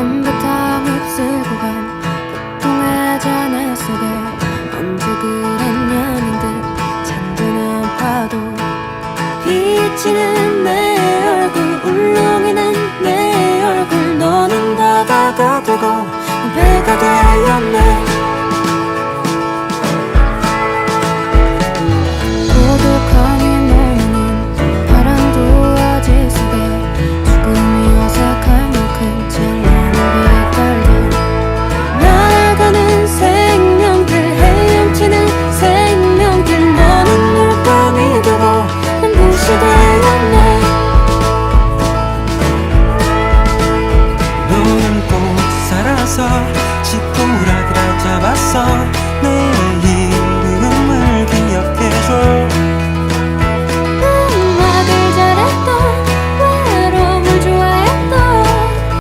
한바탕 쓰고 간 보통의 자나 속에 언제 그랬냐는 듯 잔뜩한 파도 비치는 지푸라.